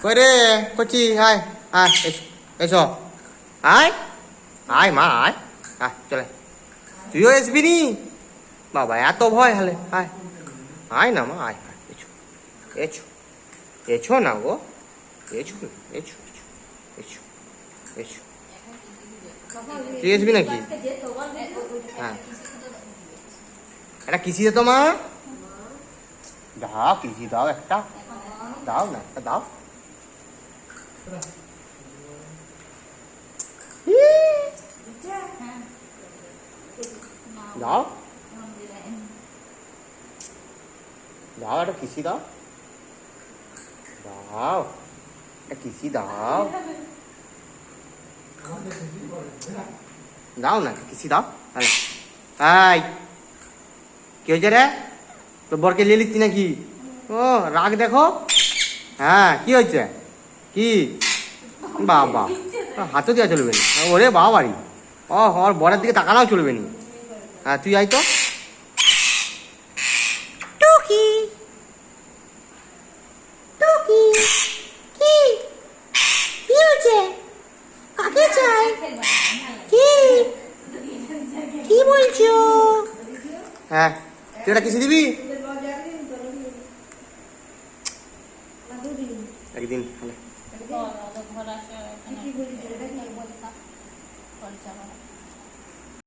কই রে কচি আয় আয় এসো আয় আয় মা আয় আয় চলে তুইও আসবি নি বাবা এত ভয় হলে আয় আয় না মা আয় এসো এসো এসো না গো এসো এসো এসো এসো তুই আসবি নাকি হ্যাঁ একটা কিসি দে তো মা দাও কিসি দাও একটা দাও না একটা দাও দাও দাও একটা কিসি দাও দাও একটা কিসি দাও দাও না কিসি দাও হ্যাঁ হাই কি হয়েছে রে তো বরকে নিয়ে লিখছি নাকি ও রাগ দেখো হ্যাঁ কি হয়েছে কি? বাবা হাতও দেওয়া চলবে না। ওরে বাবা বাড়ি ও ওর বরের দিকে তাকানোও চলবে না। হ্যাঁ তুই আয় তো। টুকি। টুকি। কি? কি হয়েছে? কাকে চাই কি? কি বলছো? হ্যাঁ তুই এটা কিসে দিবি? একদিন। ঘর আসে এখানে খরচা হয়